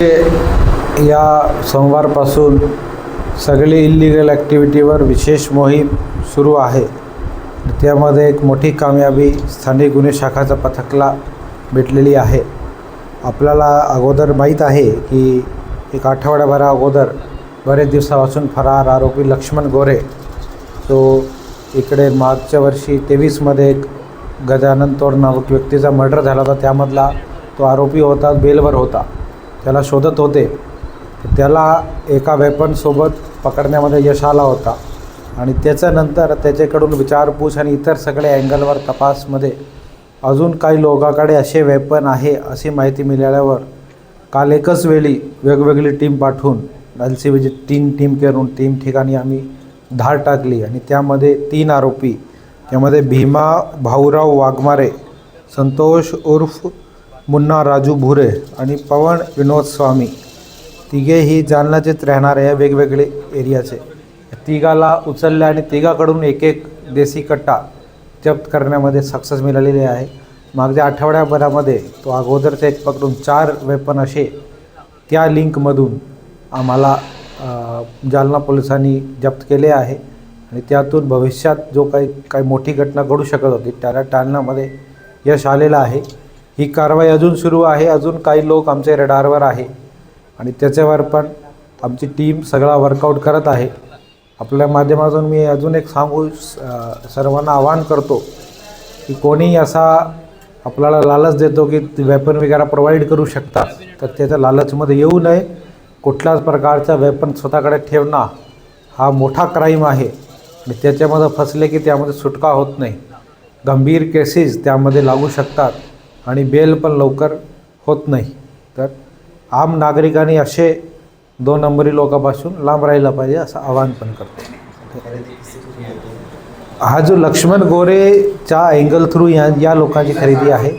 या सोमवारपासून सगळी इल्लिगल ॲक्टिव्हिटीवर विशेष मोहीम सुरू आहे. त्यामध्ये एक मोठी कामयाबी स्थानिक गुन्हे शाखाचा पथकला भेटलेली आहे. आपल्याला अगोदर माहीत आहे की एक आठवड्याभरा अगोदर बरेच दिवसापासून फरार आरोपी लक्ष्मण गोरे तो इकडे मागच्या वर्षी तेवीसमध्ये एक गजानन तोड नावक व्यक्तीचा मर्डर झाला होता. त्यामधला तो आरोपी होता बेलवर होता. त्याला शोधत होते. त्याला एका वेपनसोबत पकडण्यामध्ये यश आला होता. आणि त्याच्यानंतर त्याच्याकडून विचारपूस आणि इतर सगळ्या अँगलवर तपासमध्ये अजून काही लोकांकडे असे वेपन आहे अशी माहिती मिळाल्यावर काल एकच वेळी वेगवेगळी टीम पाठवून एल सी बीची तीन टीम करून तीन ठिकाणी आम्ही धाड टाकली. आणि त्यामध्ये तीन आरोपी त्यामध्ये भीमा भाऊराव वाघमारे संतोष उर्फ मुन्ना राजू भुरे आणि पवन विनोद स्वामी. तिघेही जालनाचेच राहणारे आहे वेगवेगळे एरियाचे. तिघाला उचलले आणि तिघाकडून एक एक देसी कट्टा जप्त करण्यामध्ये सक्सेस मिळालेली आहे. मागच्या आठवड्याभरामध्ये तो अगोदरचे एक पकडून चार वेपन असे त्या लिंकमधून आम्हाला जालना पोलिसांनी जप्त केले आहे. आणि त्यातून भविष्यात जो काही काही मोठी घटना घडू शकत होती त्याला टाळण्यामध्ये यश आलेलं आहे. ही कारवाई अजून सुरू आहे. अजून काही लोक आमच्या रडारवर आहे. आणि त्याच्यावर पण आमची टीम सगळा वर्कआउट करत आहे. आपल्या माध्यमातून मी अजून एक सांगू स- सर्वांना आवाहन करतो की कोणी असा आपल्याला लालच देतो की वेपन वगैरे प्रोव्हाइड करू शकतात तर त्याच्या लालचमध्ये येऊ नये. कुठल्याच प्रकारचा वेपन स्वतःकडे ठेवणं हा मोठा क्राईम आहे. आणि त्याच्यामध्ये फसले की त्यामध्ये सुटका होत नाही. गंभीर केसेस त्यामध्ये लागू शकतात. आणि बेल पण लवकर होत नाही. तर आम नागरिकांनी असे दोन नंबरी लोकांपासून लांब राहिलं पाहिजे असं आवाहन पण करतो. हा जो लक्ष्मण गोरेच्या अँगल थ्रू या या लोकांची खरेदी आहे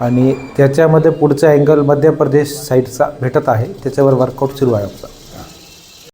आणि त्याच्यामध्ये पुढचा अँगल मध्य प्रदेश साईडचा भेटत आहे. त्याच्यावर वर्कआउट सुरू आहे आमचा.